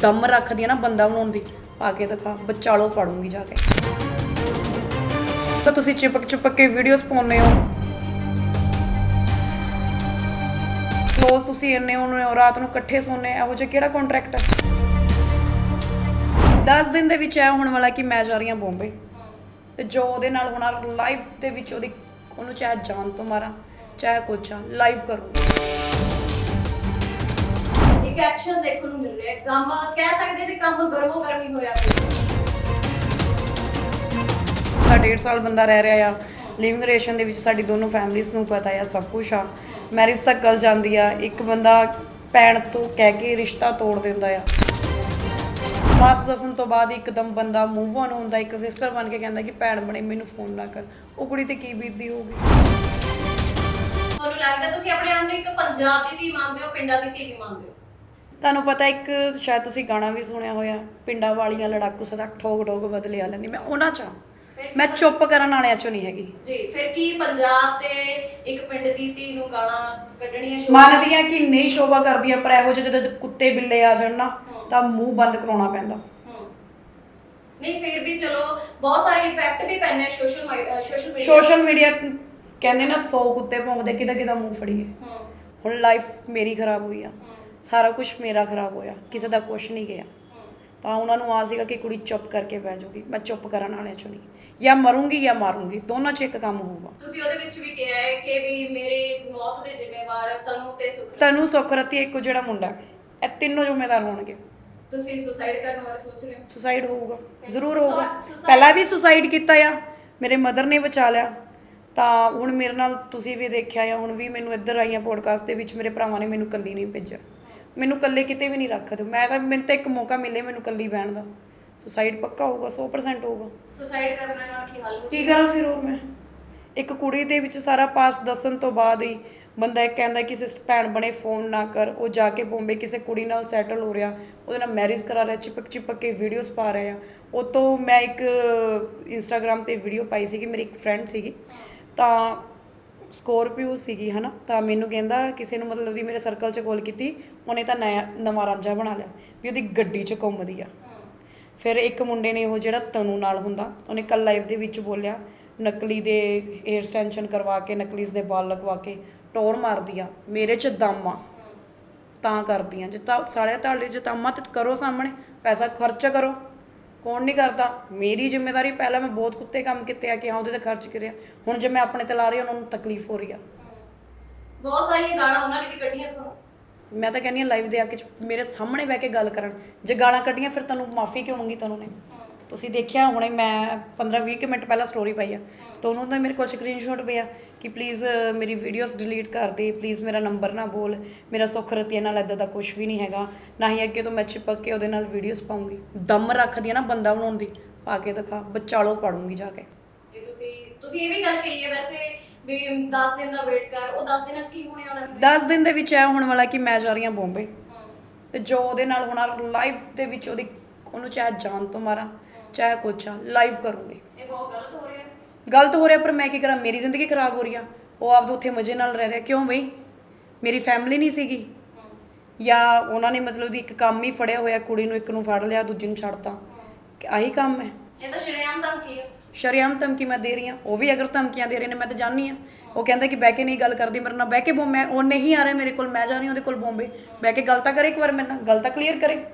ਦਮ ਰੱਖਦੀ ਆ ਨਾ ਬੰਦਾ ਬਣਾਉਣ ਦੀ, ਪਾ ਕੇ ਦਿਖਾ ਬਚਾਲੋ ਪੜੂੰਗੀ ਜਾ ਕੇ। ਤਾਂ ਤੁਸੀਂ ਚਿਪਕ ਚਿਪਕ ਕੇ ਵੀਡੀਓਜ਼ ਪਾਉਂਦੇ ਹੋ। ਕਲੋਜ਼ ਤੁਸੀਂ ਇੰਨੇ ਹੁੰਦੇ ਰਾਤ ਨੂੰ ਇਕੱਠੇ ਸੌਂਦੇ, ਇਹੋ ਜਿਹਾ ਕਿਹੜਾ ਕੰਟਰੈਕਟ ਹੈ 10 ਦਿਨ ਦੇ ਵਿੱਚ ਇਹ ਹੋਣ ਵਾਲਾ ਕਿ ਮੈਂ ਜਾ ਰਹੀ ਹਾਂ ਬੰਬੇ। ਤੇ ਜੋ ਉਹਦੇ ਨਾਲ ਹੋਣਾ ਲਾਈਫ ਦੇ ਵਿੱਚ ਉਹਦੀ, ਉਹਨੂੰ ਚਾਹੇ ਜਾਨ ਤੋਂ ਮਾਰਾਂ, ਚਾਹੇ ਕੁਛ ਆ ਲਾਈਵ ਕਰੂੰਗੀ। ਇੱਕ ਐਕਸ਼ਨ ਦੇਖਣ ਨੂੰ ਮਿਲ ਰਿਹਾ ਹੈ। ਕੰਮ ਕਹਿ ਸਕਦੇ ਵੀ ਕੰਮ ਗਰਮੋ ਗਰਮੀ ਹੋਇਆ ਪਿਆ। ਤਾਂ ਡੇਢ ਸਾਲ ਬੰਦਾ ਰਹਿ ਰਿਹਾ ਆ। ਲਿਵਿੰਗ ਰਿਲੇਸ਼ਨ ਦੇ ਵਿੱਚ ਸਾਡੀ ਦੋਨੋਂ ਫੈਮਿਲੀਜ਼ ਨੂੰ ਪਤਾ ਆ ਸਭ ਕੁਝ ਆ। ਮੈਰਿਜ ਤੱਕ ਗੱਲ ਜਾਂਦੀ ਆ। ਇੱਕ ਬੰਦਾ ਭੈਣ ਤੋਂ ਕਹਿ ਕੇ ਰਿਸ਼ਤਾ ਤੋੜ ਦਿੰਦਾ ਆ। ਬਸ ਦਸਣ ਤੋਂ ਬਾਅਦ ਇੱਕਦਮ ਬੰਦਾ ਮੂਵ ਔਨ ਹੁੰਦਾ। ਇੱਕ ਸਿਸਟਰ ਬਣ ਕੇ ਕਹਿੰਦਾ ਕਿ ਭੈਣ ਬਣੇ ਮੈਨੂੰ ਫੋਨ ਨਾ ਕਰ। ਉਹ ਕੁੜੀ ਤੇ ਕੀ ਬੀਤਦੀ ਹੋਊਗੀ? ਤੁਹਾਨੂੰ ਲੱਗਦਾ ਤੁਸੀਂ ਆਪਣੇ ਆਪ ਨੂੰ ਇੱਕ ਪੰਜਾਬ ਦੀ ਧੀ ਮੰਨਦੇ ਹੋ ਪਿੰਡਾਂ ਦੀ ਧੀ ਮੰਨਦੇ ਹੋ? ਤੁਹਾਨੂੰ ਪਤਾ ਇੱਕ ਸ਼ਾਇਦ ਤੁਸੀਂ ਗਾਣਾ ਵੀ ਸੁਣਿਆ ਹੋਇਆ ਪਿੰਡਾਂ ਵਾਲੀਆਂ ਲੜਾਕੂ ਸਦਾ ਠੋਕ ਠੋਕ ਬਦਲਿਆ ਲੈਂਦੀ। ਮੈਂ ਉਹਨਾਂ ਚ ਮੈਂ ਚੁੱਪ ਕਰਨ ਵਾਲਿਆਂ ਚੋਂ ਨਹੀਂ ਹੈਗੀ। ਜੀ ਫਿਰ ਕੀ ਪੰਜਾਬ ਤੇ ਇੱਕ ਪਿੰਡ ਦੀ ਧੀ ਨੂੰ ਗਾਣਾ ਕੱਢਣੀਆਂ ਸ਼ੁਰੂ ਮੰਨਦੀ ਆ ਕਿ ਨਹੀਂ ਸ਼ੋਭਾ ਕਰਦੀ ਆ ਪਰ ਇਹੋ ਜਿਹੇ ਜਦੋਂ ਕੁੱਤੇ ਬਿੱਲੇ ਆ ਜਾਣ ਨਾ ਤਾਂ ਮੂੰਹ ਬੰਦ ਕਰਾਉਣਾ ਪੈਂਦਾ। ਨਹੀਂ ਫਿਰ ਵੀ ਚਲੋ ਬਹੁਤ ਸਾਰੇ ਇਫੈਕਟ ਵੀ ਪੈਣੇ social social media social media ਕਹਿੰਦੇ ਨਾ 100 ਕੁੱਤੇ ਭੌਂਕਦੇ ਕਿਦਾ ਕਿਦਾ ਮੂੰਹ ਫੜੀਏ। ਹੁਣ ਲਾਈਫ ਮੇਰੀ ਖਰਾਬ ਹੋਈ ਆ। ਸਾਰਾ ਕੁਝ ਮੇਰਾ ਖਰਾਬ ਹੋਇਆ ਕਿਸੇ ਦਾ ਕੁਝ ਨਹੀਂ ਗਿਆ। ਤਾਂ ਉਹਨਾਂ ਨੂੰ ਆ ਸੀਗਾ ਕਿ ਕੁੜੀ ਚੁੱਪ ਕਰਕੇ ਬਹਿ ਜਾਊਗੀ ਮੈਂ ਚੁੱਪ ਕਰਨ ਵਾਲਿਆਂ ਚੋਂ ਨਹੀਂ। ਜਾਂ ਮਰੂੰਗੀ ਜਾਂ ਮਾਰੂੰਗੀ ਦੋਨਾਂ 'ਚ ਇੱਕ ਕੰਮ ਹੋਊਗਾ। ਤੁਸੀਂ ਉਹਦੇ ਵਿੱਚ ਵੀ ਕਿਹਾ ਹੈ ਕਿ ਵੀ ਮੇਰੀ ਮੌਤ ਦੇ ਜ਼ਿੰਮੇਵਾਰ ਤਨੂ ਤੇ ਸੁਖਰ ਤੈਨੂੰ ਸੁਖਰਤੀ ਇੱਕੋ ਜਿਹੜਾ ਮੁੰਡਾ ਇਹ ਤਿੰਨੋਂ ਜ਼ਿੰਮੇਦਾਰ ਹੋਣਗੇ। ਤੁਸੀਂ ਸੁਸਾਈਡ ਕਰਨ ਬਾਰੇ ਸੋਚ ਰਹੇ ਹੋ? ਸੁਸਾਈਡ ਹੋਊਗਾ ਜ਼ਰੂਰ ਹੋਊਗਾ। ਪਹਿਲਾਂ ਵੀ ਸੁਸਾਈਡ ਕੀਤਾ ਆ ਮੇਰੇ ਮਦਰ ਨੇ ਬਚਾ ਲਿਆ। ਤਾਂ ਹੁਣ ਮੇਰੇ ਨਾਲ ਤੁਸੀਂ ਵੀ ਦੇਖਿਆ ਆ ਹੁਣ ਵੀ ਮੈਨੂੰ ਇੱਧਰ ਆਈਆਂ ਪੋਡਕਾਸਟ ਦੇ ਵਿੱਚ ਮੇਰੇ ਭਰਾਵਾਂ ਨੇ ਮੈਨੂੰ ਕੱਲੀ ਨਹੀਂ ਭੇਜਿਆ। ਮੈਨੂੰ ਕੱਲੇ ਕਿਤੇ ਵੀ ਨਹੀਂ ਰੱਖਦੇ। ਮੈਂ ਤਾਂ ਮੈਨੂੰ ਤਾਂ ਇੱਕ ਮੌਕਾ ਮਿਲੇ ਮੈਨੂੰ ਕੱਲੀ ਬਹਿਣ ਦਾ। ਸੁਸਾਈਡ ਪੱਕਾ ਹੋਊਗਾ 100% ਹੋਊਗਾ। ਸੁਸਾਈਡ ਕਰਨ ਨਾਲ ਕੀ ਹੱਲ ਕੀ ਕਰਾਂ ਫਿਰ ਹੋਰ ਮੈਂ? ਇੱਕ ਕੁੜੀ ਦੇ ਵਿੱਚ ਸਾਰਾ ਪਾਸ ਦੱਸਣ ਤੋਂ ਬਾਅਦ ਹੀ ਬੰਦਾ ਇੱਕ ਕਹਿੰਦਾ ਕਿ ਸਿਸ ਭੈਣ ਬਣੇ ਫੋਨ ਨਾ ਕਰ। ਉਹ ਜਾ ਕੇ ਬੰਬੇ ਕਿਸੇ ਕੁੜੀ ਨਾਲ ਸੈਟਲ ਹੋ ਰਿਹਾ। ਉਹਦੇ ਨਾਲ ਮੈਰਿਜ ਕਰਾ ਰਿਹਾ ਚਿਪਕ ਚਿਪਕ ਕੇ ਵੀਡੀਓਜ਼ ਪਾ ਰਿਹਾ ਉਹ ਤੋਂ ਮੈਂ ਇੱਕ ਇੰਸਟਾਗ੍ਰam ਤੇ ਵੀਡੀਓ ਪਾਈ ਸੀਗੀ ਮੇਰੀ ਇੱਕ ਫਰੈਂਡ ਸੀਗੀ। ਤਾਂ ਸਕੋਰਪੀਓ ਸੀਗੀ, ਹਨਾ? ਤਾਂ ਮੈਨੂੰ ਕਹਿੰਦਾ ਕਿਸੇ ਨੂੰ ਮਤਲਬ ਦੀ ਮੇਰੇ ਸਰਕਲ 'ਚ ਕਾਲ ਕੀਤੀ, ਉਹਨੇ ਤਾਂ ਨਇਆ ਨਵਾਂ ਰਾਂਝਾ ਬਣਾ ਲਿਆ, ਵੀ ਉਹਦੀ ਗੱਡੀ 'ਚ ਘੁੰਮਦੀ ਆ। ਫਿਰ ਇੱਕ ਮੁੰਡੇ ਨੇ ਉਹ ਜਿਹੜਾ ਤਨੂ ਨਾਲ ਹੁੰਦਾ, ਉਹਨੇ ਕੱਲ ਲਾਈਵ ਦੇ ਵਿੱਚ ਬੋਲਿਆ, ਨਕਲੀ ਦੇ ਹੇਅਰ ਸਟੈਂਸ਼ਨ ਕਰਵਾ ਕੇ ਨਕਲੀ ਦੇ ਬਾਲ ਲਗਵਾ ਕੇ ਟੋਰ ਮਾਰਦੀ ਆ, ਮੇਰੇ 'ਚ ਦਮ ਆ। ਤਾਂ ਕਰਦੀਆਂ ਜੇ ਤਾਂ ਸਾਲਿਆ ਤੁਹਾਡੇ 'ਚ ਦਮ ਆ ਕਰੋ ਸਾਹਮਣੇ, ਪੈਸਾ ਖਰਚ ਕਰੋ। ਕੌਣ ਨਹੀਂ ਕਰਦਾ? ਮੇਰੀ ਜ਼ਿੰਮੇਵਾਰੀ ਪਹਿਲਾਂ ਮੈਂ ਬਹੁਤ ਕੁੱਤੇ ਕੰਮ ਕੀਤੇ ਆ ਕਿ ਹਾਂ ਉਹਦੇ ਤੇ ਖਰਚ ਕਰਿਆ। ਹੁਣ ਜੇ ਮੈਂ ਆਪਣੇ ਤੇ ਲਾ ਰਹੀ ਉਹਨਾਂ ਨੂੰ ਤਕਲੀਫ ਹੋ ਰਹੀ ਆ। ਬਹੁਤ ਸਾਰੀਆਂ ਗਾਣਾ ਉਹਨਾਂ ਨੇ ਵੀ ਕੱਢੀਆਂ ਤੁਹਾਨੂੰ ਮੈਂ ਤਾਂ ਕਹਿੰਦੀ ਹਾਂ ਲਾਈਵ ਦੇ ਆ ਕੇ ਮੇਰੇ ਸਾਹਮਣੇ ਬਹਿ ਕੇ ਗੱਲ ਕਰਨ। ਜੇ ਗਾਲਾਂ ਕੱਢੀਆਂ ਫਿਰ ਤੁਹਾਨੂੰ ਮਾਫੀ ਕਿਉਂ ਮੰਗੀ ਤੁਹਾਨੂੰ ਨੇ ਤੁਸੀਂ ਦੇਖਿਆ ਹੁਣੇ ਮੈਂ 15-20 ਕੁ ਮਿੰਟ ਪਹਿਲਾਂ ਸਟੋਰੀ ਪਾਈ ਆ। ਤਾਂ ਉਹਨੂੰ ਤਾਂ ਮੇਰੇ ਕੋਲ ਸਕਰੀਨਸ਼ਾਟ ਪਿਆ ਕਿ ਪਲੀਜ਼ ਮੇਰੀ ਵੀਡੀਓਜ਼ ਡਿਲੀਟ ਕਰ ਦੇ ਪਲੀਜ਼ ਮੇਰਾ ਨੰਬਰ ਨਾ ਬੋਲ ਮੇਰਾ ਸੁੱਖ ਰਤੀਆ ਨਾਲ ਇਦਾਂ ਦਾ ਕੁਝ ਵੀ ਨਹੀਂ ਹੈਗਾ ਨਾ ਹੀ ਅੱਗੇ ਤੋਂ ਮੈਂ ਚਿਪਕ ਕੇ ਉਹਦੇ ਨਾਲ ਵੀਡੀਓਜ਼ ਪਾਉਂਗੀ। ਦਮ ਰੱਖਦੀ ਆ ਨਾ ਬੰਦਾ ਬਣਾਉਣ ਦੀ ਪਾ ਕੇ ਦਿਖਾ ਬਚਾਲੋ ਪੜੂੰਗੀ ਜਾ ਕੇ। ਜੇ ਤੁਸੀਂ ਤੁਸੀਂ ਇਹ ਵੀ ਗੱਲ ਕਹੀ ਹੈ ਵੈਸੇ ਵੀ 10 ਦਿਨ ਦਾ ਵੇਟ ਕਰ ਉਹ 10 ਦਿਨਾਂ ਚ ਕੀ ਹੋਣੇ ਵਾਲਾ ਹੈ 10 ਦਿਨ ਦੇ ਵਿੱਚ ਇਹ ਹੋਣ ਵਾਲਾ ਕਿ ਮੈਂ ਜਾ ਰਹੀ ਹਾਂ ਬੰਬੇ। ਤੇ ਜੋ ਉਹਦੇ ਨਾਲ ਹੋਣਾ ਲਾਈਫ ਦੇ ਵਿੱਚ ਉਹਦੀ ਉਹਨੂੰ ਚਾਹੇ ਜਾਨ ਤੋਂ ਮਾਰਾਂ ਚਾਹੇ ਕੁਛ ਆ ਲਾਈਵ ਕਰੂੰਗੀ। ਇਹ ਬਹੁਤ ਗਲਤ ਹੋ ਰਿਹਾ। ਹੈ ਗਲਤ ਹੋ ਰਿਹਾ ਪਰ ਮੈਂ ਕੀ ਕਰਾਂ? ਮੇਰੀ ਜ਼ਿੰਦਗੀ ਖਰਾਬ ਹੋ ਰਹੀ ਆ। ਉਹ ਆਪਦੇ ਉੱਥੇ ਮਜ਼ੇ ਨਾਲ ਰਹਿ ਰਿਹਾ। ਕਿਉਂ ਬਈ? ਮੇਰੀ ਫੈਮਿਲੀ ਨਹੀਂ ਸੀਗੀ। ਜਾਂ ਉਹਨਾਂ ਨੇ ਮਤਲਬ ਦੀ ਇੱਕ ਕੰਮ ਹੀ ਫੜਿਆ ਹੋਇਆ ਕੁੜੀ ਨੂੰ ਇੱਕ ਨੂੰ ਫੜ ਲਿਆ ਦੂਜੀ ਨੂੰ ਛੱਡਤਾ। ਕਿ ਆਹੀ ਕੰਮ ਹੈ। ਇਹ ਤਾਂ ਸ਼ਰੇਆਮ ਤਾਂ ਕੀ ਹੈ ਸ਼ਰੇਆਮ ਧਮਕੀ ਮੈਂ ਦੇ ਰਹੀ ਹਾਂ। ਉਹ ਵੀ ਅਗਰ ਧਮਕੀਆਂ ਦੇ ਰਹੇ ਨੇ ਮੈਂ ਤਾਂ ਜਾਣੀ ਆ ਉਹ ਕਹਿੰਦਾ ਕਿ ਬਹਿ ਕੇ ਨਹੀਂ ਗੱਲ ਕਰਦੀ ਮੇਰੇ ਨਾਲ ਬਹਿ ਕੇ ਬੋ ਮੈਂ ਉਹ ਨਹੀਂ ਆ ਰਿਹਾ ਮੇਰੇ ਕੋਲ ਮੈਂ ਜਾ ਰਹੀ ਹਾਂ ਉਹਦੇ ਕੋਲ ਬੰਬੇ। ਬਹਿ ਕੇ ਗੱਲ ਤਾਂ ਕਰੇ ਇੱਕ ਵਾਰ ਮੇਰੇ ਨਾਲ ਗੱਲ ਤਾਂ ਕਲੀਅਰ ਕਰੇ।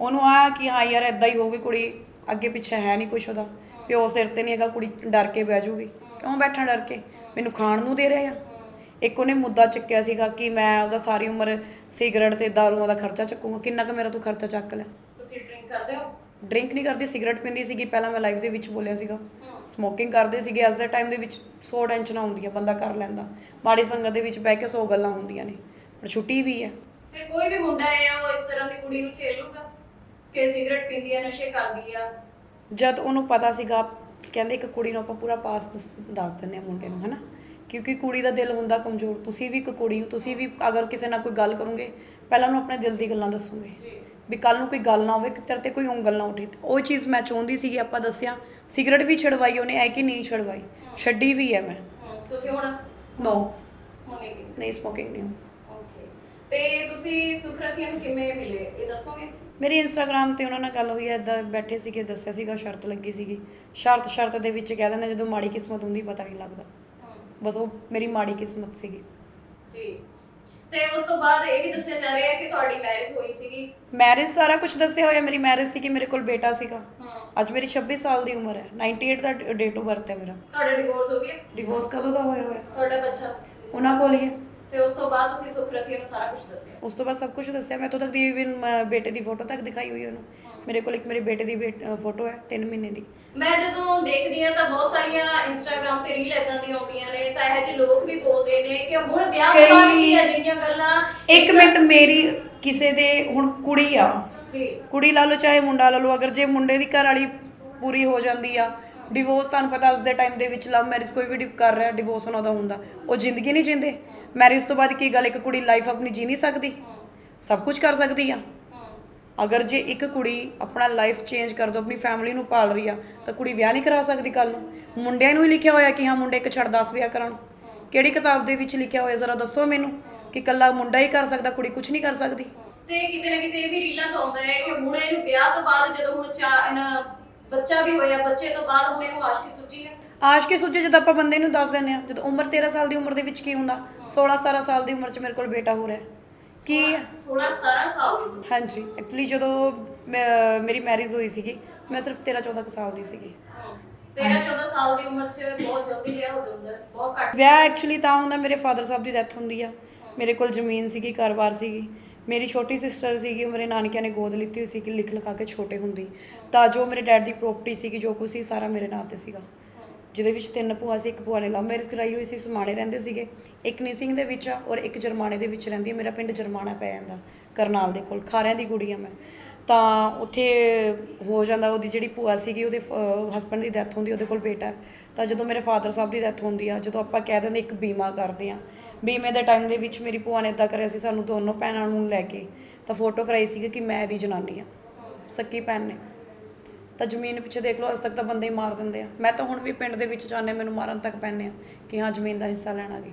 ਉਹਨੂੰ ਆ ਕਿ ਹਾਂ ਯਾਰ ਇਦਾਂ ਹੀ ਹੋਊਗੀ ਕੁੜੀ। ਅੱਗੇ ਪਿੱਛੇ ਹੈ ਨਹੀਂ ਕੁਛ ਉਹਦਾ। ਪਿਓ ਸਿਰ ਤੇ ਨਹੀਂ ਹੈਗਾ ਕੁੜੀ ਡਰ ਕੇ ਬਹਿ ਜਾਊਗੀ ਕਿਉਂ ਬੈਠਾ ਡਰ ਕੇ? ਮੈਨੂੰ ਖਾਣ ਨੂੰ ਦੇ ਰਿਹਾ ਆ। ਇੱਕ ਉਹਨੇ ਮੁੱਦਾ ਚੱਕਿਆ ਸੀਗਾ ਕਿ ਮੈਂ ਉਹਦਾ ਸਾਰੀ ਉਮਰ ਸਿਗਰਟ ਤੇ ਦਾਰੂਆਂ ਦਾ ਖਰਚਾ ਚੱਕੂਗਾ। ਕਿੰਨਾ ਕੁ ਮੇਰਾ ਤੂੰ ਖਰਚਾ ਚੱਕ ਲਿਆ ਤੁਸੀਂ ਡਰਿੰਕ ਕਰਦੇ ਹੋ? ਡਰਿੰਕ ਨਹੀਂ ਕਰਦੀ ਸਿਗਰਟ ਪੀਂਦੀ ਸੀਗੀ। ਪਹਿਲਾਂ ਮੈਂ ਲਾਈਵ ਦੇ ਵਿੱਚ ਬੋਲਿਆ ਸੀਗਾ। ਸਮੋਕਿੰਗ ਕਰਦੇ ਸੀਗੇ। ਅੱਜ ਦੇ ਟਾਈਮ ਦੇ ਵਿੱਚ 100 ਟੈਨਸ਼ਨਾਂ ਹੁੰਦੀਆਂ ਬੰਦਾ ਕਰ ਲੈਂਦਾ। ਮਾੜੀ ਸੰਗਤ ਦੇ ਵਿੱਚ ਬਹਿ ਕੇ 100 ਗੱਲਾਂ ਹੁੰਦੀਆਂ ਨੇ। ਪਰ ਛੁੱਟੀ ਵੀ ਹੈ ਫਿਰ ਕੋਈ ਵੀ ਮੁੰਡਾ ਹੈ ਉਹ ਇਸ ਤਰ੍ਹਾਂ ਦੀ ਕੁੜੀ ਨੂੰ ਛੇੜ ਲੂਗਾ ਕਿ ਸਿਗਰਟ ਪੀਂਦੀ ਹੈ ਨਸ਼ੇ ਕਰਦੀ ਆ। ਜਦ ਉਹਨੂੰ ਪਤਾ ਸੀਗਾ ਕਹਿੰਦੇ ਇੱਕ ਕੁੜੀ ਨੂੰ ਆਪਾਂ ਪੂਰਾ ਪਾਸ ਦੱਸ ਦੱਸ ਦਿੰਦੇ ਆ ਮੁੰਡੇ ਨੂੰ ਹਨਾ? ਕਿਉਂਕਿ ਕੁੜੀ ਦਾ ਦਿਲ ਹੁੰਦਾ ਕਮਜ਼ੋਰ। ਤੁਸੀਂ ਵੀ ਇੱਕ ਕੁੜੀ ਹੋ ਤੁਸੀਂ ਵੀ ਅਗਰ ਕਿਸੇ ਨਾਲ ਕੋਈ ਗੱਲ ਕਰੋਗੇ ਪਹਿਲਾਂ ਉਹਨੂੰ ਆਪਣੇ ਦਿਲ ਦੀ ਗੱਲਾਂ ਦੱਸੋਗੇ। ਵੀ ਕੱਲ ਨੂੰ ਕੋਈ ਗੱਲ ਨਾ ਹੋਵੇ ਕਿ ਤੇਰੇ ਤੇ ਕੋਈ ਉਂਗਲ ਨਾ ਉੱਠੇ। ਤੇ ਉਹ ਚੀਜ਼ ਮੈਂ ਚਾਹੁੰਦੀ ਸੀਗੀ ਆਪਾਂ ਦੱਸਿਆ ਸਿਗਰਟ ਵੀ ਛਡਵਾਈ ਉਹਨੇ ਐ ਕਿ ਨਹੀਂ ਛਡਵਾਈ? ਛੱਡੀ ਵੀ ਹੈ ਮੈਂ। ਹਮ, ਤੁਸੀਂ ਹੁਣ? ਨੋ ਹੁਣ ਨਹੀਂ ਪੀਂਦੇ। ਨਹੀਂ ਸਮੋਕਿੰਗ ਨਹੀਂ ਓਕੇ ਤੇ ਤੁਸੀਂ ਸੁਖਰਤੀਆਂ ਨੂੰ ਕਿਵੇਂ ਮਿਲੇ ਇਹ ਦੱਸੋਗੇ? ਮੇਰੀ ਇੰਸਟਾਗ੍ਰam ਤੇ ਉਹਨਾਂ ਨਾਲ ਗੱਲ ਹੋਈ ਐ ਇਦਾਂ ਬੈਠੇ ਸੀਗੇ ਦੱਸਿਆ ਸੀਗਾ ਸ਼ਰਤ ਲੱਗੀ ਸੀਗੀ। ਸ਼ਰਤ ਸ਼ਰਤ ਦੇ ਵਿੱਚ ਕਹਿ ਦਿੰਦੇ ਜਦੋਂ ਮਾੜੀ ਕਿਸਮਤ ਹੁੰਦੀ ਪਤਾ ਨਹੀਂ ਲੱਗਦਾ। ਬਸ ਉਹ ਮੇਰੀ ਮਾੜੀ ਕਿਸਮਤ ਸੀਗੀ। ਜੀ। ਤੇ ਉਸ ਤੋਂ ਬਾਅਦ ਇਹ ਵੀ ਦੱਸਿਆ ਜਾ ਰਿਹਾ ਹੈ ਕਿ ਤੁਹਾਡੀ ਮੈਰਿਜ ਹੋਈ ਸੀਗੀ। ਮੈਰਿਜ ਸਾਰਾ ਕੁਝ ਦੱਸਿਆ ਹੋਇਆ ਮੇਰੀ ਮੈਰਿਜ ਸੀ ਕਿ ਮੇਰੇ ਕੋਲ ਬੇਟਾ ਸੀਗਾ। ਅੱਜ ਮੇਰੀ 26 ਸਾਲ ਦੀ ਉਮਰ ਹੈ। 98 ਦਾ ਡੇਟ ਆਫ ਬਰਥ ਹੈ ਮੇਰਾ। ਤੁਹਾਡਾ ਡਿਵੋਰਸ ਹੋ ਗਿਆ? ਡਿਵੋਰਸ ਕਦੋਂ ਦਾ ਹੋਇਆ ਹੋਇਆ? ਤੁਹਾਡਾ ਬੱਚਾ? ਉਹਨਾਂ ਕੋਲ ਹੀ ਹੈ। ਤੇ ਉਸ ਤੋਂ ਬਾਅਦ ਤੁਸੀਂ ਸੁਖਰਤੀ ਨੂੰ ਸਾਰਾ ਕੁਝ ਦੱਸਿਆ? ਉਸ ਤੋਂ ਬਾਅਦ ਸਭ ਕੁਝ ਦੱਸਿਆ। ਮੈਂ ਤੋਂ ਤੱਕ ਦੀ ਇਵਨ ਬੇਟੇ ਦੀ ਫੋਟੋ ਤੱਕ ਦਿਖਾਈ ਹੋਈ ਉਹਨੂੰ। ਮੇਰੇ ਕੋਲ ਇੱਕ ਮੇਰੇ ਬੇਟੇ ਦੀ ਫੋਟੋ ਹੈ 3 ਮਹੀਨੇ ਦੀ। ਮੈਂ ਜਦੋਂ ਦੇਖਦੀ ਆ ਤਾਂ ਬਹੁਤ ਸਾਰੀਆਂ ਇੰਸਟਾਗ੍ਰam ਤੇ ਰੀਲ ਇਦਾਂ ਦੀਆਂ ਆਉਂਦੀਆਂ ਨੇ ਤਾਂ ਇਹੋ ਜਿਹੇ ਲੋਕ ਵੀ ਬੋਲਦੇ ਨੇ ਕਿ ਹੁਣ ਵਿਆਹ ਤੋਂ ਬਾਅਦ ਕੀ ਅਜਿਹੀਆਂ ਗੱਲਾਂ। ਇੱਕ ਮਿੰਟ ਮੇਰੀ ਕਿਸੇ ਦੇ ਹੁਣ ਕੁੜੀ ਆ। ਜੀ। ਕੁੜੀ ਲਾ ਲਓ ਚਾਹੇ ਮੁੰਡਾ ਲਾ ਲਓ ਅਗਰ ਜੇ ਮੁੰਡੇ ਦੀ ਘਰ ਵਾਲੀ ਪੂਰੀ ਹੋ ਜਾਂਦੀ ਆ ਡਿਵੋਰਸ ਤੁਹਾਨੂੰ ਪਤਾ ਅੱਜ ਦੇ ਟਾਈਮ ਦੇ ਵਿੱਚ ਲਵ ਮੈਰਿਜ ਕੋਈ ਵੀ ਕਰ ਰਿਹਾ ਡਿਵੋਰਸ ਉਹਨਾਂ ਦਾ ਹੁੰਦਾ। ਉਹ ਜ਼ਿੰਦਗੀ ਨਹੀਂ ਜਿੰਦੇ। ਮੈਰਿਜ ਤੋਂ ਬਾਅਦ ਕੀ ਗੱਲ, ਇੱਕ ਕੁੜੀ ਲਾਈਫ ਆਪਣੀ ਜੀ ਨਹੀਂ ਸਕਦੀ? ਸਭ ਕੁਝ ਕਰ ਸਕਦੀ ਆ। ਅਗਰ ਜੇ ਇੱਕ ਕੁੜੀ ਆਪਣਾ ਲਾਈਫ ਚੇਂਜ ਕਰ ਦੋ, ਆਪਣੀ ਫੈਮਿਲੀ ਨੂੰ ਪਾਲ ਰਹੀ ਆ, ਤਾਂ ਕੁੜੀ ਵਿਆਹ ਨਹੀਂ ਕਰਾ ਸਕਦੀ ਕੱਲ ਨੂੰ। ਮੁੰਡਿਆਂ ਨੂੰ ਹੀ ਲਿਖਿਆ ਹੋਇਆ ਕਿ ਹਾਂ, ਮੁੰਡੇ ਇੱਕ ਛੱਡ 10 ਵਿਆਹ ਕਰਾਉਣ। ਕਿਹੜੀ ਕਿਤਾਬ ਦੇ ਵਿੱਚ ਲਿਖਿਆ ਹੋਇਆ, ਜ਼ਰਾ ਦੱਸੋ ਮੈਨੂੰ ਕਿ ਕੱਲਾ ਮੁੰਡਾ ਹੀ ਕਰ ਸਕਦਾ, ਕੁੜੀ ਕੁਝ ਨਹੀਂ ਕਰ ਸਕਦੀ? ਤੇ ਕਿਤੇ ਨਾ ਕਿਤੇ ਇਹ ਵੀ ਰੀਲਾਂ ਤੋਂ ਆਉਂਦਾ ਹੈ ਕਿ ਹੁਣ ਇਹਨੂੰ ਵਿਆਹ ਤੋਂ ਬਾਅਦ ਜਦੋਂ ਹੁਣ ਚਾ ਇਹਨਾਂ ਬੱਚਾ ਵੀ ਹੋਇਆ ਬੱਚੇ ਤੋਂ ਬਾਅਦ ਹੁਣ ਇਹਨੂੰ ਆਸ਼ਕੀ ਸੁੱਜੀ ਹੈ। ਆਸ਼ਕੀ ਸੁੱਜੇ ਜਦ ਆਪਾਂ ਬੰਦੇ ਨੂੰ ਦੱਸ ਦਿੰਦੇ ਆ ਜਦੋਂ ਉਮਰ 13 ਸਾਲ ਦੀ ਉਮਰ ਦੇ ਵਿੱਚ ਕੀ ਹੁੰਦਾ? 16 17 ਸਾਲ ਦੀ ਉਮਰ 'ਚ ਮੇਰੇ ਕੋਲ ਬੇਟਾ ਹੋ ਰਿਹਾ ਕੀ ਹੈ? 16 17 ਸਾਲ ਦੀ ਉਮਰ। ਹਾਂਜੀ ਐਕਚੁਅਲੀ ਜਦੋਂ ਮੈਂ- ਮੇਰੀ ਮੈਰਿਜ ਹੋਈ ਸੀਗੀ ਮੈਂ ਸਿਰਫ 13 14 ਕੁ ਸਾਲ ਦੀ ਸੀਗੀ। ਹਾਂ 13 14 ਸਾਲ ਦੀ ਉਮਰ 'ਚ ਬਹੁਤ ਜਲਦੀ ਵਿਆਹ ਹੋ ਜਾਂਦਾ ਹੈ ਬਹੁਤ ਘੱਟ। ਵਿਆਹ ਐਕਚੁਅਲੀ ਤਾਂ ਹੁੰਦਾ ਮੇਰੇ ਫਾਦਰ ਸਾਹਿਬ ਦੀ ਡੈਥ ਹੁੰਦੀ ਆ। ਮੇਰੇ ਕੋਲ ਜ਼ਮੀਨ ਸੀਗੀ ਘਰ-ਬਾਰ ਸੀਗੀ। ਮੇਰੀ ਛੋਟੀ ਸਿਸਟਰ ਸੀਗੀ, ਮੇਰੇ ਨਾਨਕਿਆਂ ਨੇ ਗੋਦ ਲਿੱਤੀ ਹੋਈ ਸੀ ਕਿ ਲਿਖ ਲਿਖਾ ਕੇ ਛੋਟੇ ਹੁੰਦੀ। ਤਾਂ ਜੋ ਮੇਰੇ ਡੈਡ ਦੀ ਪ੍ਰੋਪਰਟੀ ਸੀਗੀ, ਜੋ ਕੁਛ ਸੀ, ਸਾਰਾ ਮੇਰੇ ਨਾਂ ਤੇ ਸੀਗਾ। ਜਿਹਦੇ ਵਿੱਚ ਤਿੰਨ ਭੂਆ ਸੀ, ਇੱਕ ਭੂਆ ਨੇ ਲਵ ਮੈਰਿਜ ਕਰਾਈ ਹੋਈ ਸੀ ਸਮਾਣੇ ਰਹਿੰਦੇ ਸੀਗੇ। ਇੱਕ ਨਿਸਿੰਗ ਦੇ ਵਿੱਚ ਆ ਔਰ ਇੱਕ ਜਰਮਾਣੇ ਦੇ ਵਿੱਚ ਰਹਿੰਦੀ ਹੈ ਮੇਰਾ ਪਿੰਡ ਜਰਮਾਣਾ ਪੈ ਜਾਂਦਾ, ਕਰਨਾਲ ਦੇ ਕੋਲ। ਖਾਰਿਆਂ ਦੀ ਕੁੜੀ ਆ ਮੈਂ। ਤਾਂ ਉੱਥੇ ਹੋ ਜਾਂਦਾ ਉਹਦੀ ਜਿਹੜੀ ਭੂਆ ਸੀਗੀ, ਉਹਦੇ ਹਸਬੰਡ ਦੀ ਡੈਥ ਹੁੰਦੀ, ਉਹਦੇ ਕੋਲ ਬੇਟਾ। ਤਾਂ ਜਦੋਂ ਮੇਰੇ ਫਾਦਰ ਸਾਹਿਬ ਦੀ ਡੈਥ ਹੁੰਦੀ ਆ, ਜਦੋਂ ਆਪਾਂ ਕਹਿ ਦਿੰਦੇ ਇੱਕ ਬੀਮਾ ਕਰਦੇ ਆ ਬੀਮੇ ਦੇ ਟਾਈਮ ਦੇ ਵਿੱਚ ਮੇਰੀ ਭੂਆ ਨੇ ਇਦਾਂ ਕਰਿਆ ਸੀ ਸਾਨੂੰ ਦੋਨੋਂ ਭੈਣਾਂ ਨੂੰ ਲੈ ਕੇ ਤਾਂ ਫੋਟੋ ਕਰਾਈ ਸੀਗੀ ਕਿ ਮੈਂ ਦੀ ਜਨਾਨੀ ਆ ਸੱਕੀ ਭੈਣ ਨੇ। ਤਾਂ ਜ਼ਮੀਨ ਪਿੱਛੇ ਦੇਖ ਲਓ ਅੱਜ ਤੱਕ ਤਾਂ ਬੰਦੇ ਹੀ ਮਾਰ ਦਿੰਦੇ ਆ। ਮੈਂ ਤਾਂ ਹੁਣ ਵੀ ਪਿੰਡ ਦੇ ਵਿੱਚ ਜਾਂਦੇ ਮੈਨੂੰ ਮਾਰਨ ਤੱਕ ਪੈਂਦੇ ਆ ਕਿ ਹਾਂ ਜ਼ਮੀਨ ਦਾ ਹਿੱਸਾ ਲੈਣਾ ਗਈ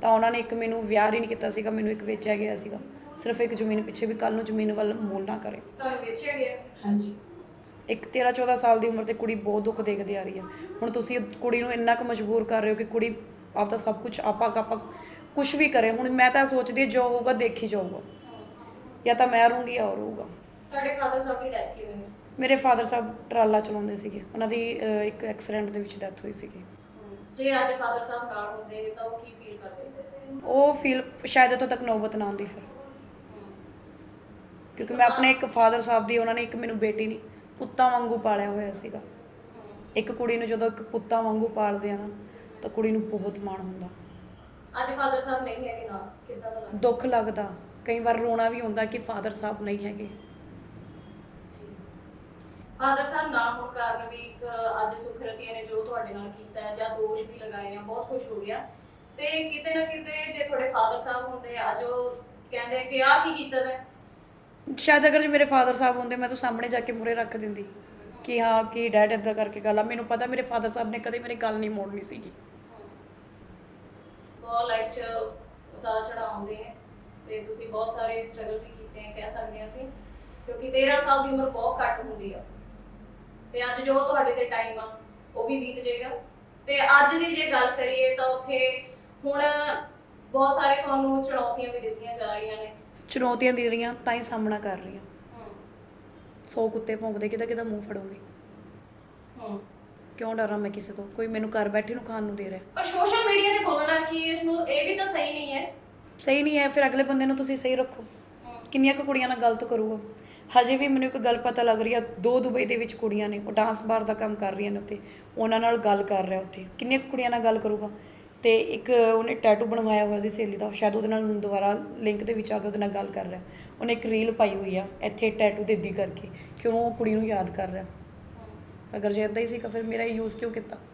ਤਾਂ ਉਹਨਾਂ ਨੇ ਇੱਕ ਮੈਨੂੰ ਵਿਆਹ ਹੀ ਨਹੀਂ ਕੀਤਾ ਸੀਗਾ ਮੈਨੂੰ ਇੱਕ ਵੇਚਿਆ ਗਿਆ ਸੀਗਾ। ਸਿਰਫ ਇੱਕ ਜ਼ਮੀਨ ਪਿੱਛੇ ਵੀ ਕੱਲ ਨੂੰ ਜ਼ਮੀਨ ਵੱਲ ਮੂਲ ਨਾ ਕਰੇ। ਤੁਹਾਨੂੰ ਵੇਚਿਆ ਗਿਆ? ਹਾਂਜੀ। ਇੱਕ 13 14 ਸਾਲ ਦੀ ਉਮਰ ਤੇ ਕੁੜੀ ਬਹੁਤ ਦੁੱਖ ਦੇਖਦੀ ਆ ਰਹੀ ਆ। ਹੁਣ ਤੁਸੀਂ ਉਹ ਕੁੜੀ ਨੂੰ ਇੰਨਾ ਕੁ ਮਜਬੂਰ ਕਰ ਰਹੇ ਹੋ ਕਿ ਕੁੜੀ ਆਪਦਾ ਸਭ ਕੁਝ ਆਪਾ ਆਪਾਂ ਕੁਝ ਵੀ ਕਰੇ ਹੁਣ ਮੈਂ ਤਾਂ ਸੋਚਦੀ ਹਾਂ ਜੋ ਹੋਊਗਾ ਦੇਖੀ ਜਾਊਗਾ। ਜਾਂ ਤਾਂ ਮੈਂ ਰਹੂੰਗੀ ਜਾਂ ਉਹ ਰਹੂਗਾ। ਤੁਹਾਡੇ ਫਾਦਰ ਸਾਹਿਬ ਦੀ ਡੈਥ ਕਿਵੇਂ ਹੋਈ? ਮੇਰੇ ਫਾਦਰ ਸਾਹਿਬ ਟਰਾਲਾ ਚਲਾਉਂਦੇ ਸੀਗੇ। ਉਹਨਾਂ ਦੀ ਅਹ, ਇੱਕ ਐਕਸੀਡੈਂਟ ਦੇ ਵਿੱਚ ਡੈਥ ਹੋਈ ਸੀਗੀ। ਜੇ ਅੱਜ ਫਾਦਰ ਸਾਹਿਬ ਨਾਲ ਹੁੰਦੇ ਤਾਂ ਉਹ ਕੀ ਫੀਲ ਕਰਦੇ ਸੀ? ਉਹ ਫੀਲ ਸ਼ਾਇਦ ਇੱਥੋਂ ਤੱਕ ਨੌਬਤ ਨਾ ਆਉਂਦੀ ਫਿਰ। ਕਿਉਂਕਿ ਮੈਂ ਆਪਣੇ ਇੱਕ ਫਾਦਰ ਸਾਹਿਬ ਦੀ ਉਹਨਾਂ ਨੇ ਇੱਕ ਮੈਨੂੰ ਬੇਟੀ ਨਹੀਂ ਪੁੱਤਾਂ ਵਾਂਗੂ ਪਾਲਿਆ ਹੋਇਆ ਸੀਗਾ। ਇੱਕ ਕੁੜੀ ਨੂੰ ਜਦੋਂ ਇੱਕ ਪੁੱਤਾਂ ਵਾਂਗੂ ਪਾਲਦੇ ਆ ਨਾ ਤਾਂ ਕੁੜੀ ਨੂੰ ਬਹੁਤ ਮਾਣ ਹੁੰਦਾ। ਅੱਜ ਫਾਦਰ ਸਾਹਿਬ ਨਹੀਂ ਹੈਗੇ ਨਾਲ ਕਿੱਦਾਂ ਦਾ ਲੱਗਦਾ? ਦੁੱਖ ਲੱਗਦਾ। ਕਈ ਵਾਰ ਰੋਣਾ ਵੀ ਹੁੰਦਾ ਕਿ ਫਾਦਰ ਸਾਹਿਬ ਨਹੀਂ ਹੈਗੇ। ਫਾਦਰ ਸਾਹਿਬ ਨਾ ਹੋਣ ਕਾਰਨ ਵੀ ਇੱਕ ਅੱਜ ਸੁਖਰਤੀਆਂ ਨੇ ਜੋ ਤੁਹਾਡੇ ਨਾਲ ਕੀਤਾ ਹੈ ਜਾਂ ਦੋਸ਼ ਵੀ ਲਗਾਏ ਆ ਬਹੁਤ ਕੁਝ ਹੋ ਗਿਆ। ਤੇ ਕਿਤੇ ਨਾ ਕਿਤੇ ਜੇ ਤੁਹਾਡੇ ਫਾਦਰ ਸਾਹਿਬ ਹੁੰਦੇ ਅੱਜ ਉਹ ਕਹਿੰਦੇ ਕਿ ਆਹ ਕੀ ਕੀਤਾ ਤੈਂ? ਸ਼ਾਇਦ ਅਗਰ ਜੇ ਮੇਰੇ ਫਾਦਰ ਸਾਹਿਬ ਹੁੰਦੇ ਮੈਂ ਤਾਂ ਸਾਹਮਣੇ ਜਾ ਕੇ ਮੂਹਰੇ ਰੱਖ ਦਿੰਦੀ। ਕਿ ਹਾਂ ਕਿ ਡੈਡ ਏਦਾਂ ਕਰਕੇ ਗੱਲ ਆ। ਮੈਨੂੰ ਪਤਾ ਮੇਰੇ ਫਾਦਰ ਸਾਹਿਬ ਨੇ ਕਦੇ ਮੇਰੀ ਗੱਲ ਨਹੀਂ ਮੋੜਨੀ ਸੀਗੀ। ਬਹੁਤ ਲਾਈਫ 'ਚ ਉਤਾਰ ਚੜਾਅ ਆਉਂਦੇ ਨੇ ਤੇ ਤੁਸੀਂ ਬਹੁਤ ਸਾਰੇ ਸਟਰਗਲ ਵੀ ਕੀਤੇ ਆ ਕਹਿ ਸਕਦੇ ਹਾਂ ਅਸੀਂ ਕਿਉਂਕਿ 13 ਸਾਲ ਦੀ ਉਮਰ ਬਹੁਤ ਘੱਟ ਹੁੰਦੀ ਆ। ਤੇ ਅੱਜ ਜੋ ਤੁਹਾਡੇ ਤੇ ਟਾਈਮ ਆ ਉਹ ਵੀ ਬੀਤ ਜਾਏਗਾ। ਤੇ ਅੱਜ ਦੀ ਜੇ ਗੱਲ ਕਰੀਏ ਤਾਂ ਉੱਥੇ ਹੁਣ ਬਹੁਤ ਸਾਰੇ ਤੁਹਾਨੂੰ ਚੁਣੌਤੀਆਂ ਵੀ ਦਿੱਤੀਆਂ ਜਾ ਰਹੀਆਂ ਨੇ। ਚੁਣੌਤੀਆਂ ਦੇ ਰਹੀਆਂ ਤਾਂ ਹੀ ਸਾਹਮਣਾ ਕਰ ਰਹੀਆਂ। ਸੌ ਕੁੱਤੇ ਭੌਂਕਦੇ ਕਿਦਾ ਕਿਦਾ ਮੂੰਹ ਫੜੋਗੇ। ਹੂੰ। ਕਿਉਂ ਡਰਾਂ ਮੈਂ ਕਿਸੇ ਤੋਂ? ਕੋਈ ਮੈਨੂੰ ਘਰ ਬੈਠੇ ਨੂੰ ਖਾਣ ਨੂੰ ਦੇ ਰਿਹਾ। ਪਰ ਸੋਸ਼ਲ ਮੀਡੀਆ ਤੇ ਬੋਲਣਾ ਕਿ ਇਸ ਨੂੰ ਇਹ ਵੀ ਤਾਂ ਸਹੀ ਨਹੀਂ ਹੈ। ਸਹੀ ਨਹੀਂ ਹੈ ਫਿਰ ਅਗਲੇ ਬੰਦੇ ਨੂੰ ਤੁਸੀਂ ਸਹੀ ਰੱਖੋ। ਕਿੰਨੀਆਂ ਕੁ ਕੁੜੀਆਂ ਨਾਲ ਗਲਤ ਕਰੂਗਾ। ਹਜੇ ਵੀ ਮੈਨੂੰ ਇੱਕ ਗੱਲ ਪਤਾ ਲੱਗ ਰਹੀ ਆ ਦੋ ਦੁਬਈ ਦੇ ਵਿੱਚ ਕੁੜੀਆਂ ਨੇ ਉਹ ਡਾਂਸ ਬਾਰ ਦਾ ਕੰਮ ਕਰ ਰਹੀਆਂ ਨੇ ਉੱਥੇ। ਉਹਨਾਂ ਨਾਲ ਗੱਲ ਕਰ ਰਿਹਾ ਉੱਥੇ। ਕਿੰਨੀਆਂ ਕੁ ਕੁੜੀਆਂ ਨਾਲ ਗੱਲ ਕਰੂਗਾ? ਤੇ ਇੱਕ ਉਹਨੇ ਟੈਟੂ ਬਣਵਾਇਆ ਹੋਇਆ ਸੀ ਸਹੇਲੀ ਦਾ ਸ਼ਾਇਦ ਉਹਦੇ ਨਾਲ ਹੁਣ ਦੁਬਾਰਾ ਲਿੰਕ ਦੇ ਵਿੱਚ ਆ ਕੇ ਉਹਦੇ ਨਾਲ ਗੱਲ ਕਰ ਰਿਹਾ। ਉਹਨੇ ਇੱਕ ਰੀਲ ਪਾਈ ਹੋਈ ਆ ਇੱਥੇ ਟੈਟੂ ਦੇ ਦੀ ਕਰਕੇ ਕਿਉਂ ਉਹ ਕੁੜੀ ਨੂੰ ਯਾਦ ਕਰ ਰਿਹਾ। ਅਗਰ ਜੇ ਇਦਾਂ ਹੀ ਸੀ ਤਾਂ ਫਿਰ ਮੇਰਾ ਯੂਜ਼ ਕਿਉਂ ਕੀਤਾ?